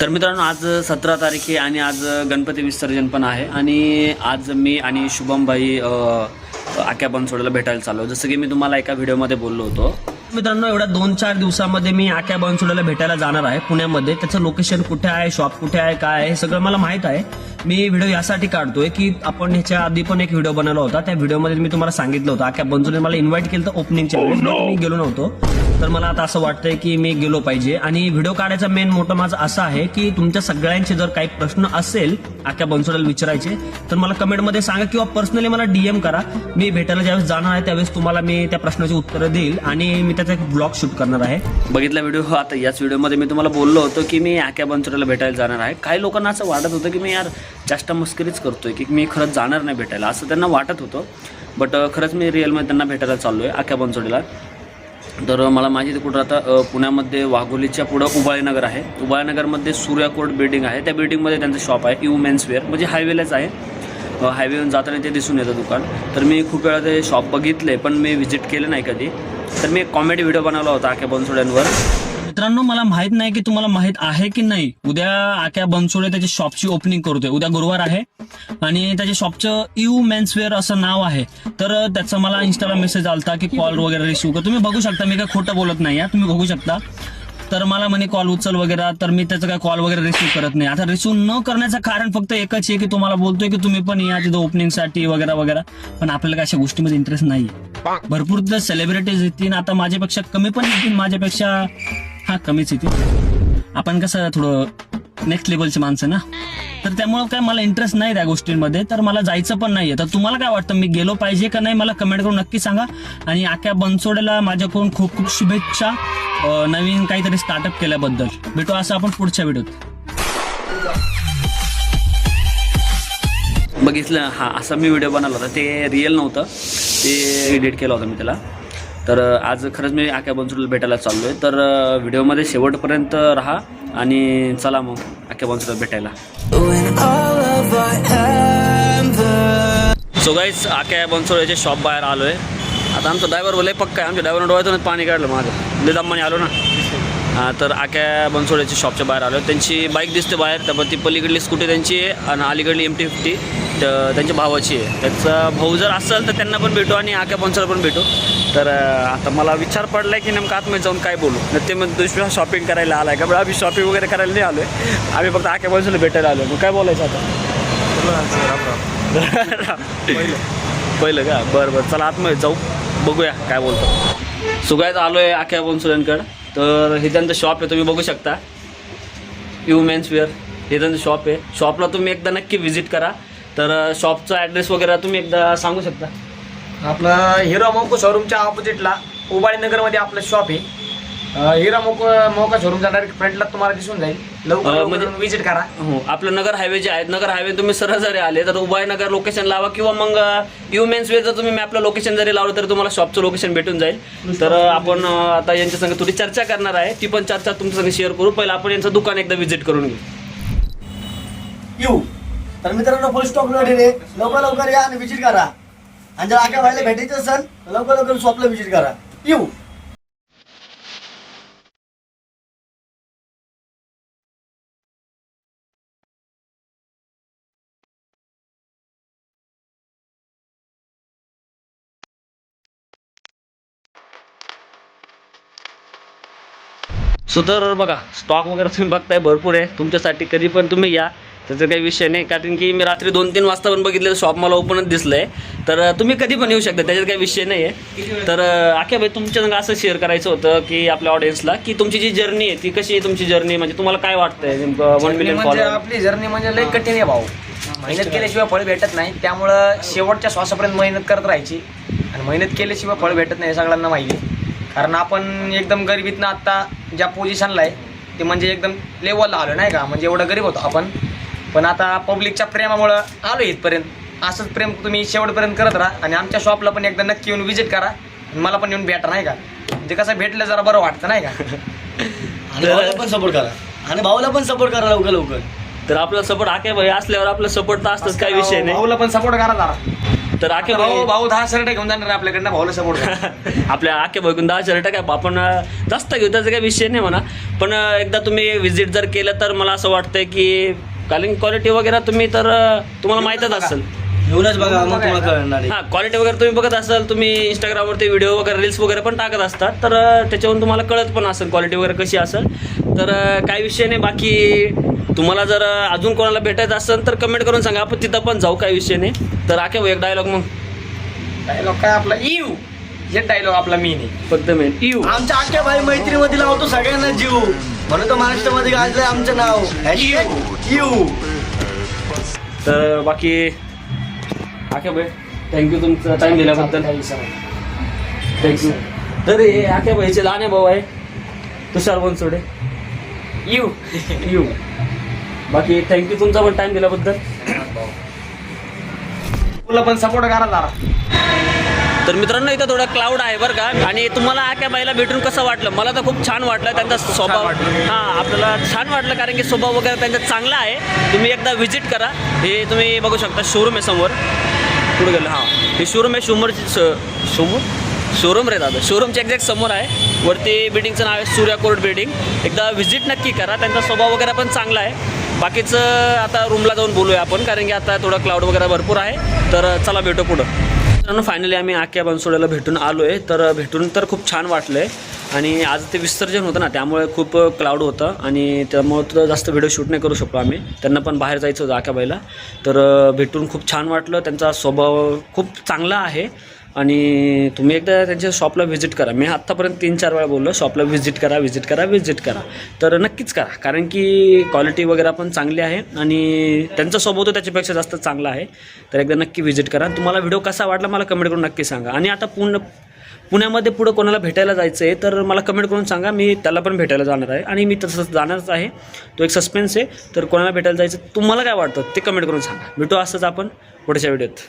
तर मित्रांनो आज सतरा तारीख आहे आणि आज गणपती विसर्जन पण आहे. आणि आज मी आणि शुभमभाई आक्या बनसोडेला भेटायला चाललो. जसं की मी तुम्हाला एका व्हिडिओमध्ये बोललो होतो. मित्रांनो एवढ्या दोन चार दिवसामध्ये मी आक्या बनसोडला भेटायला जाणार आहे पुण्यामध्ये. त्याचं लोकेशन कुठे आहे शॉप कुठे आहे काय आहे हे सगळं मला माहीत आहे. मी व्हिडिओ यासाठी काढतोय की आपण ह्याच्या आधी पण एक व्हिडिओ बनवला होता. त्या व्हिडिओमध्ये मी तुम्हाला सांगितलं होतं आक्या बनसोडे मला इन्व्हाइट केलं तर ओपनिंगच्या वेळेस मी गेलो नव्हतो. तर मला आता असं वाटतंय की मी गेलो पाहिजे. आणि व्हिडिओ काढायचा मेन मोठं माझं असं आहे की तुमच्या सगळ्यांचे जर काही प्रश्न असेल आख्या बनसोडाला विचारायचे तर मला कमेंटमध्ये सांगा किंवा पर्सनली मला डीएम करा. मी भेटायला ज्यावेळेस जाणार आहे त्यावेळेस तुम्हाला मी त्या प्रश्नाची उत्तरं देईल. आणि मी त्याचा एक ब्लॉग शूट करणार आहे. बघितला व्हिडिओ हो, आता याच व्हिडिओमध्ये मी तुम्हाला बोललो होतो की मी आक्या बनसोडाला भेटायला जाणार आहे. काही लोकांना असं वाटत होतं की मी यार जास्त मस्करीच करतोय की मी खरंच जाणार नाही भेटायला. असं त्यांना वाटत होतं. बट खरंच मी रिअलमध्ये त्यांना भेटायला चाललो आहे आक्या बनसोडीला तर मला माहिती कुठं आता पुण्यामध्ये वाघोलीच्या पुढं उबाळीनगर आहे. उबाळीनगरमध्ये सूर्या कोर्ट बिल्डिंग आहे. त्या बिल्डिंगमध्ये त्यांचं शॉप आहे यू मेन्स वेअर म्हणजे हायवेलाच आहे. हायवेहून जाताना ते दिसून येतं दुकान. तर मी खूप वेळा ते शॉप बघितले पण मी व्हिजिट केलं नाही कधी. तर मी एक कॉमेडी व्हिडिओ बनवला होता आख्या बनसोड्यांवर. मित्रांनो मला माहीत नाही की तुम्हाला माहीत आहे की नाही. उद्या आख्या बनसोडे त्याची शॉपची ओपनिंग करतोय. उद्या गुरुवार आहे. आणि त्याच्या शॉपचं यू मेन्सवेअर असं नाव आहे. तर त्याचा मला इंस्टाला मेसेज आलता की कॉल वगैरे रिसिव्ह कर. तुम्ही बघू शकता मी काय खोटं बोलत नाही या तुम्ही बघू शकता. तर मला म्हणे कॉल उचल वगैरे तर मी त्याचा काय कॉल वगैरे रिसिव्ह करत नाही. आता रिसिव्ह न करण्याचं कारण फक्त एकच आहे की तुम्हाला बोलतोय की तुम्ही पण या तिथं ओपनिंगसाठी वगैरे वगैरे. पण आपल्याला अशा गोष्टीमध्ये इंटरेस्ट नाही भरपूर तर सेलिब्रिटीज येतील. आता माझ्यापेक्षा कमी पण येतील. माझ्यापेक्षा हा कमीच येतील. आपण कसं थोडं नेक्स्ट लेवलचे माणसं ना? तर त्यामुळे काय मला इंटरेस्ट नाही त्या गोष्टींमध्ये. तर मला जायचं पण नाहीये. तर तुम्हाला काय वाटतं? मी गेलो पाहिजे का नाही? मला कमेंट करून नक्की सांगा. आणि आख्या बनसोडेला माझ्याकडून खूप खूप शुभेच्छा. नवीन काहीतरी स्टार्टअप केल्याबद्दल. भेटू असं आपण पुढच्या व्हिडिओत बघितलं हा असा मी व्हिडिओ बनवला होता. ते रिअल नव्हतं. ते एडिट केलं होतं मी त्याला. तर आज खरंच मी आक्या बनसोडला भेटायला चाललो आहे तर व्हिडिओमध्ये शेवटपर्यंत राहा आणि चला मग आक्या बनसोडला भेटायला. When all of so guys Akya बनसोड्याच्या शॉप बाहेर आलो आहे आता आमचा ड्रायव्हर बोलले पक्का आहे आमच्या ड्रायव्हरनं डोळ्यातूनच पाणी काढलं माझं लय आलो ना. तर आक्या बनसोड्याच्या शॉपच्या बाहेर आलो त्यांची बाईक दिसते बाहेर त्यामुळे ती पलीकडली स्कूटी त्यांची आहे आणि अलीकडली एम टी फिफ्टी त्यांच्या भावाची आहे. त्याचा भाऊ जर असेल तर त्यांना पण भेटू आणि आक्या बनसोडा पण भेटू. तर आता मला विचार पडला आहे की नेमकं आतमध्ये जाऊन काय बोलू. न ते मग दुसऱ्या शॉपिंग करायला आला आहे का? बरं आम्ही शॉपिंग वगैरे करायला नाही आलो आहे आम्ही फक्त आक्या बनसोडला भेटायला आलो मग काय बोलायचं आता? पहिलं का? बरं बरं. चला आतमध्ये जाऊ. बघूया काय बोलतो सुगायचं आलो आहे आख्या बनसोड्यांकडं. तर हे त्यांचं शॉप आहे तुम्ही बघू शकता. यू मेन्स वेअर हे त्यांचं शॉप आहे. शॉपला तुम्ही एकदा नक्की व्हिजिट करा. तर शॉपचा ॲड्रेस वगैरे तुम्ही एकदा सांगू शकता. आपलं हिरो मोको शोरूमच्या ऑपोजिटला उबाळी नगरमध्ये आपलं शॉप आहे. हिरो मोको मोका शोरूमच्या डायरेक्ट फ्रंटला तुम्हाला दिसून जाईल. लवकर म्हणजे- विजिट करा. हो आपलं नगर हायवे जे आहेत नगर हायवे तुम्ही सरळ जरी आले तर उभय नगर लोकेशन लावा किंवा मग यू मेन्स वे जर तुम्ही मॅपला लोकेशन जरी लावलं तर तुम्हाला शॉपचं लोकेशन भेटून जाईल. तर आपण आता यांच्या संग थोडी चर्चा करणार आहे. ती पण चर्चा तुमच्या संग शेअर करू. पहिला आपण यांचं दुकान एकदा व्हिजिट करून घेऊ. येऊ. तर मित्रांनो फुल स्टॉप रे लवकर लवकर या आणि विजिट करा. आणि जर आगे व्हायला भेटायचं असेल लवकर लवकर शॉपला विजिट करा. येऊ. सो तर बघा स्टॉक वगैरे तुम्ही बघताय भरपूर आहे. तुमच्यासाठी कधी पण तुम्ही या. त्याचा काही विषय नाही. कारण की मी रात्री दोन तीन वाजता पण बघितलं शॉप मला ओपनच दिसलंय. तर अं, तुम्ही कधी पण येऊ शकता. त्याच्यात काही विषय नाही आहे तर आख्या भाई तुमच्या असं शेअर करायचं होतं की आपल्या ऑडियन्सला की तुमची जी जर्नी आहे ती कशी आहे तुमची जर्नी म्हणजे तुम्हाला काय वाटतंय नेमकं? वन मिलियन म्हणजे आपली जर्नी म्हणजे लई कठीण आहे भाऊ. मेहनत केल्याशिवाय फळ भेटत नाही. त्यामुळं शेवटच्या श्वासापर्यंत मेहनत करत राहायची. आणि मेहनत केल्याशिवाय फळ भेटत नाही हे सगळ्यांना माहिती आहे. कारण आपण एकदम गरिबीतनं आत्ता ज्या पोझिशनला आहे ते म्हणजे एकदम लेवलला आलो नाही का? म्हणजे एवढं गरीब होतो आपण. पण आता पब्लिकच्या प्रेमामुळं आलो इथपर्यंत. असंच प्रेम तुम्ही शेवटपर्यंत करत राहा आणि आमच्या शॉपला पण एकदा नक्की येऊन विजिट करा. आणि मला पण येऊन भेटा नाही का? म्हणजे कसं भेटलं जरा बरं वाटतं नाही का? आणि भाऊला पण सपोर्ट करा. आणि भाऊला पण सपोर्ट करा लवकर लवकर. तर आपला सपोर्ट आख्या भाई असल्यावर आपला सपोर्ट तर असतंच काही विषय नाही. भाऊला पण सपोर्ट करा जरा. तर आके भाऊ भाऊ दहा शर्ट घेऊन जाणार आपल्याकडनं भाऊला सपोर्ट आपल्या आके भाऊ दहा शर्ट काय आपण जास्त घेऊ त्याचा काही विषय नाही म्हणा. पण एकदा तुम्ही व्हिजिट जर केलं तर मला असं वाटतंय की कारण क्वालिटी वगैरे तुम्ही तर तुम्हाला माहीतच असेल. येऊनच बघा मग तुम्हाला कळणार आहे. हा क्वालिटी वगैरे तुम्ही बघत असाल तुम्ही इंस्टाग्रामवरती व्हिडिओ वगैरे रील्स वगैरे पण टाकत असतात तर अं, त्याच्यावरून तुम्हाला कळत पण असेल क्वालिटी वगैरे कशी असेल. तर अं, काही विषय नाही बाकी तुम्हाला जर अं, अजून कोणाला भेटायचं असेल तर कमेंट करून सांगा. आपण तिथं पण जाऊ काही विषय नाही. तर आके भाऊ एक डायलॉग मग. डायलॉग काय आपला? इव. हे डायलॉग आपला मी नाही फक्त मी यू आमच्या आख्या भाई मैत्रीमध्ये लावतो सगळ्यांना जीव. म्हणून तर महाराष्ट्रामध्ये गाजलंय आमचं नाव. Hashtag यू तर बाकी आके भाई थँक्यू तुमचा टाइम दिल्याबद्दल. थँक्यू तर हे आके भाईचे लहान भाऊ आहे तुषार बनसोडे. यू यू बाकी थँक्यू तुमचा पण टाइम दिल्याबद्दल. तुला पण सपोर्ट करा जरा. तर मित्रांनो इथं थोडं क्लाउड आहे बरं का. आणि तुम्हाला आक्या बाईला भेटून कसं वाटलं? मला तर खूप छान वाटलं त्यांचा स्वभाव. हां आपल्याला छान वाटलं कारण की स्वभाव वगैरे त्यांचा चांगला आहे. तुम्ही एकदा व्हिजिट करा. हे तुम्ही बघू शकता शोरूम आहे समोर. कुठं गेलं. हां. हे शोरूम आहे शोमर शोमूर शोरूम रे दादा. शोरूमच्या एक्झॅक्ट समोर आहे. वरती बिल्डिंगचं नाव आहे सूर्या कोर्ट बिल्डिंग एकदा व्हिजिट नक्की करा. त्यांचा स्वभाव वगैरे पण चांगला आहे. बाकीचं आता रूमला जाऊन बोलूया आपण कारण की आता थोडं क्लाउड वगैरे भरपूर आहे. तर चला भेटू पुढं. मित्रांनो फायनली आम्ही आक्या बनसोड्याला भेटून आलो आहे तर भेटून तर खूप छान वाटलं आहे आणि आज ते विसर्जन होतं ना त्यामुळे खूप क्लाउड होतं. आणि त्यामुळे तर जास्त व्हिडिओ शूट नाही करू शकलो आम्ही. त्यांना पण बाहेर जायचं होतं आक्याबाईला तर भेटून खूप छान वाटलं. त्यांचा स्वभाव खूप चांगला आहे. आणि तुम्ही एकदा त्यांच्या शॉपला व्हिजिट करा. मी आत्तापर्यंत तीन चार वेळा बोललो शॉपला व्हिजिट करा व्हिजिट करा व्हिजिट करा. तर नक्कीच करा. कारण की क्वालिटी वगैरे पण चांगली आहे आणि त्यांचा स्वभाव तो त्याच्यापेक्षा जास्त चांगला आहे. तर एकदा नक्की व्हिजिट करा. तुम्हाला व्हिडिओ कसा वाटला मला कमेंट करून नक्की सांगा. आणि आता पूर्ण पुण्यामध्ये पुढं कोणाला भेटायला जायचं आहे तर मला कमेंट करून सांगा. मी त्याला पण भेटायला जाणार आहे आणि मी तसंच जाणारच आहे. तो एक सस्पेन्स आहे. तर कोणाला भेटायला जायचं तुम्हाला काय वाटतं ते कमेंट करून सांगा. भेटू असंच आपण पुढच्या व्हिडिओत